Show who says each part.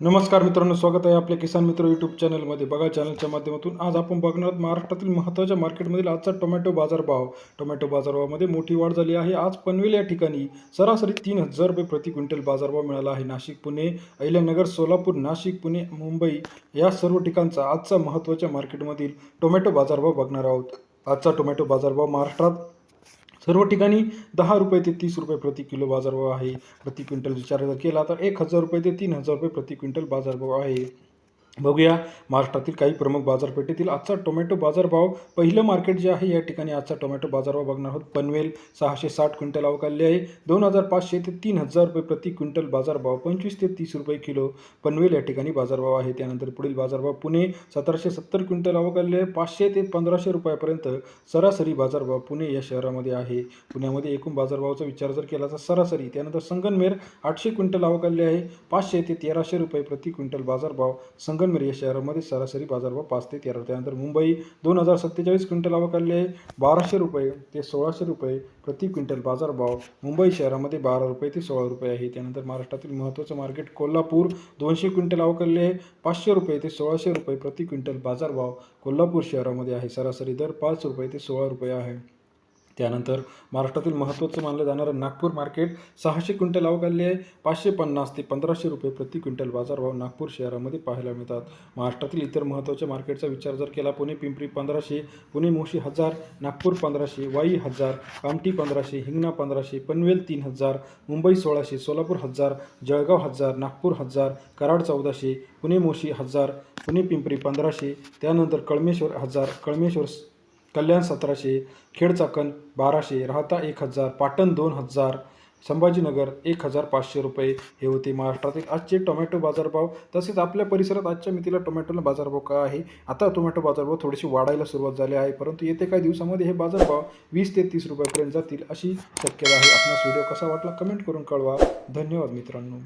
Speaker 1: नमस्कार मित्रांनो स्वागत आहे आपल्या किसान मित्र यूट्यूब चॅनलमध्ये बघा चॅनलच्या माध्यमातून आज आपण बघणार आहोत महाराष्ट्रातील महत्त्वाच्या मार्केटमधील आजचा टोमॅटो बाजारभाव टोमॅटो बाजारभावामध्ये मोठी वाढ झाली आहे. आज पनवेल या ठिकाणी सरासरी तीन हजार रुपये प्रति क्विंटल बाजारभाव मिळाला आहे. नाशिक पुणे अहिल्यानगर सोलापूर नाशिक पुणे मुंबई या सर्व ठिकाणचा आजचा महत्त्वाच्या मार्केटमधील टोमॅटो बाजारभाव बघणार आहोत. आजचा टोमॅटो बाजारभाव महाराष्ट्रात सर्व ठिकाणी दहा रुपये ते तीस रुपये प्रति किलो बाजारभाव आहे. प्रति क्विंटल विचार जर केला तर एक हजार रुपये ते तीन हजार रुपये प्रति क्विंटल बाजारभाव आहे. बघूया महाराष्ट्रातील काही प्रमुख बाजारपेठेतील आजचा टोमॅटो बाजारभाव. पहिलं मार्केट जे आहे या ठिकाणी आजचा टोमॅटो बाजारभाव बघणार आहोत. पनवेल सहाशे साठ क्विंटल अवकालले आहे. दोन हजार पाचशे ते तीन हजार रुपये प्रति क्विंटल बाजारभाव. पंचवीस ते तीस रुपये किलो पनवेल या ठिकाणी बाजारभाव आहे. त्यानंतर पुढील बाजारभाव पुणे सतराशे सत्तर क्विंटल अवकालले आहे. पाचशे ते पंधराशे रुपयापर्यंत सरासरी बाजारभाव पुणे या शहरामध्ये आहे. पुण्यामध्ये एकूण बाजारभावाचा विचार जर केला तर सरासरी त्यानंतर संगनमेर आठशे क्विंटल अवकालले आहे. पाचशे ते तेराशे रुपये प्रति क्विंटल बाजारभाव संगनमेर या शहरामध्ये सरासरी बाजारभाव पाच ते तेरा त्यानंतर मुंबई दोन हजार सत्तेचाळीस क्विंटल अवकालले आहे. बाराशे रुपये ते सोळाशे रुपये प्रति क्विंटल बाजारभाव मुंबई शहरामध्ये बारा रुपये ते सोळा रुपये आहे. त्यानंतर महाराष्ट्रातील महत्त्वाचं मार्केट कोल्हापूर दोनशे क्विंटल अवकालले आहे. पाचशे रुपये ते सोळाशे रुपये प्रति क्विंटल बाजारभाव कोल्हापूर शहरामध्ये आहे. सरासरी दर पाच रुपये ते सोळा रुपये आहे. त्यानंतर महाराष्ट्रातील महत्त्वाचं मानलं जाणारं नागपूर मार्केट सहाशे क्विंटल अवकालले आहे. पाचशे पन्नास ते पंधराशे रुपये प्रति क्विंटल बाजारभाव नागपूर शहरामध्ये पाहायला मिळतात. महाराष्ट्रातील इतर महत्त्वाच्या मार्केटचा विचार जर केला पुणे पिंपरी पंधराशे पुणे मोशी हजार नागपूर पंधराशे वाई हजार कामठी पंधराशे हिंगणा पंधराशे पनवेल तीन हजार मुंबई सोळाशे सोलापूर हजार जळगाव हजार नागपूर हजार कराड चौदाशे पुणे मोशी हजार पुणे पिंपरी पंधराशे त्यानंतर कळमेश्वर हजार कळमेश्वर कल्याण सतराशे खेडचाकण बाराशे राहता एक हजार पाटण दोन हजार संभाजीनगर एक हजार पाचशे रुपये. हे होते महाराष्ट्रातील आजचे टोमॅटो बाजारभाव. तसेच आपल्या परिसरात आजच्या मितीला टोमॅटोला बाजारभाव काय आहे? आता टोमॅटो बाजारभाव थोडीशी वाढायला सुरुवात झाली आहे परंतु येते काही दिवसामध्ये हे बाजारभाव वीस ते तीस रुपयापर्यंत जातील अशी शक्यता आहे. आपणास व्हिडिओ कसा वाटला कमेंट करून कळवा. धन्यवाद मित्रांनो.